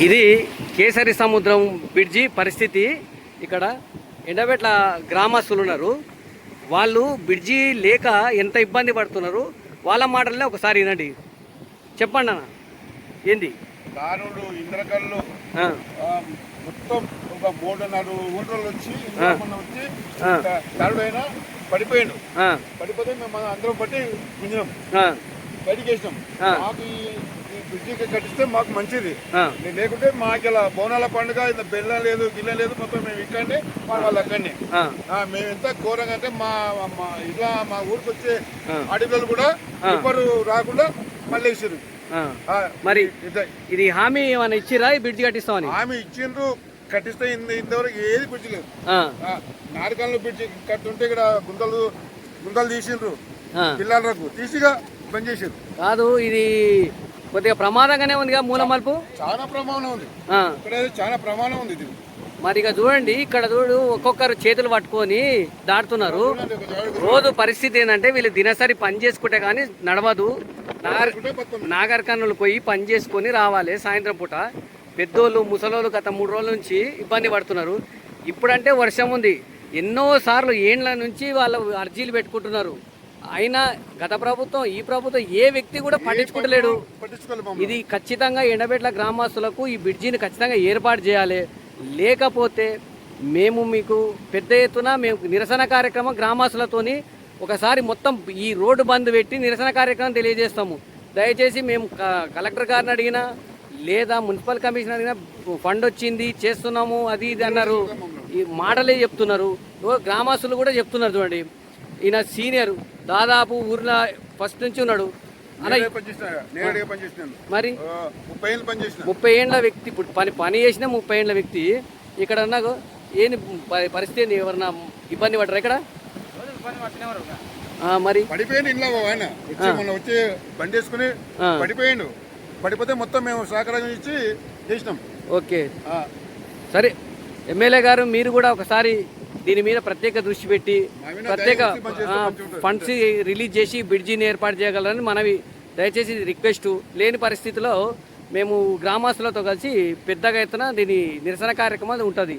ఇది కేసరి సముద్రం బ్రిడ్జి పరిస్థితి. ఇక్కడ ఎండబెట్ల గ్రామస్తులు ఉన్నారు. వాళ్ళు బ్రిడ్జి లేక ఎంత ఇబ్బంది పడుతున్నారు? వాళ్ళ మాటలనే ఒకసారి వినండి. చెప్పండి అన్న. ఏంది? దారుడు ఆ, మొత్తం ఒక మూడు నాలుగు ఊళ్ళో వచ్చి వచ్చి ఆ. దారుడు అయినా పడిపోయాడు పడిపోతే మేము అందరం పట్టి గుంజినాం. బయటికి వేసినాం. మాకు ఈ బ్రిడ్జికి కట్టిస్తే మాకు మంచిది. లేకుంటే మాకు ఇలా బోనాల పండుగ ఇంత బెల్లం లేదు గిల్ల లేదు మొత్తం మేము ఇక్కడనే మా వాళ్ళు అక్కడనే. మేము ఎంత ఘోరంగా అంటే మా ఇలా మా ఊరికి వచ్చే. ఆడపిల్లలు కూడా. ఎవరు రాకుండా మళ్ళీ వేసారు ఆ. మరి ఇది. హామీ ఏమైనా ఇచ్చిరా ఈ బ్రిడ్జి కట్టిస్తామని? ఆమె ఇచ్చిండ్రు కట్టిస్తే ఇంత ఇంతవరకు ఏది బ్రిడ్జ్ లేదు. ఆ, నారకాలలో బ్రిడ్జ్ కట్టుంటే ఇక్కడ గుంతలు గుంతలు తీసిండ్రు. పిల్లలకు తీసిగా బంద్ చేసారు కాదు ఇది కొద్దిగా ప్రమాదంగానే ఉందిగా మూల మలుపు? చాలా ప్రమాణం ఉంది. చాలా ప్రమాణం ఉంది ఇది. మరి ఇక చూడండి ఇక్కడ చూడు ఒక్కొక్కరు చేతులు పట్టుకొని జాగ్రత్త. రోజు పరిస్థితి ఏంటంటే వీళ్ళు దినసరి పని చేసుకుంటే కానీ నడవదు. నాగర్ అనుకుంటే మొత్తం నాగర్ కర్నూలు పోయి పని చేసుకొని రావాలి సాయంత్రం పూట. పెద్దోళ్ళు ముసలోళ్ళు గత మూడు రోజుల నుంచి ఇబ్బంది పడుతున్నారు. ఇప్పుడంటే వర్షం ఉంది. ఎన్నో సార్లు ఏండ్ల నుంచి వాళ్ళు అర్జీలు పెట్టుకుంటున్నారు. అయినా గత ప్రభుత్వం ఈ ప్రభుత్వం ఏ వ్యక్తి కూడా పట్టించుకుంటలేడు మమ్మల్ని. ఇది ఖచ్చితంగా ఎండబెట్ల గ్రామస్తులకు ఈ బ్రిడ్జిని ఖచ్చితంగా ఏర్పాటు చేయాలి. లేకపోతే మేము మీకు పెద్ద ఎత్తున మేము నిరసన కార్యక్రమం గ్రామస్తులతోని ఒకసారి మొత్తం ఈ రోడ్డు బంద్ పెట్టి నిరసన కార్యక్రమం తెలియజేస్తాము. దయచేసి మేము కలెక్టర్ గారిని అడిగినా లేదా మున్సిపల్ కమిషనర్ అడిగినా ఫండ్ వచ్చింది చేస్తున్నాము అది ఇది అన్నారు. ఈ మాటలే చెప్తున్నారు. గ్రామస్తులు కూడా చెప్తున్నారు చూడండి. ఈయన సీనియర్. దాదాపు ఊర్లో ఫస్ట్ నుంచి ఉన్నాడు. మరి? ముప్పై ఏండ్ల వ్యక్తి ఇప్పుడు పని పని చేసిన ముప్పై ఏండ్ల వ్యక్తి ఇక్కడ నాకు ఏంది పరిస్థితి ఎవరన్నా ఇబ్బంది పడరా ఇక్కడ? ఆ, మరి? ఇంట్లో ఆయన. వచ్చి బండి వేసుకుని. పడిపోయాడు. పడిపోతే మొత్తం మేము సహకారం ఇచ్చి చేసినాం. ఓకే. ఆ, సరే ఎమ్మెల్యే గారు మీరు కూడా ఒకసారి దీని మీద ప్రత్యేక దృష్టి పెట్టి ప్రత్యేక. ఫండ్స్ రిలీజ్ చేసి బ్రిడ్జిని ఏర్పాటు చేయగలరని మనవి దయచేసి రిక్వెస్ట్ లేని పరిస్థితిలో మేము గ్రామస్తులతో కలిసి పెద్దగా ఎత్తున దీని నిరసన కార్యక్రమం ఉంటుంది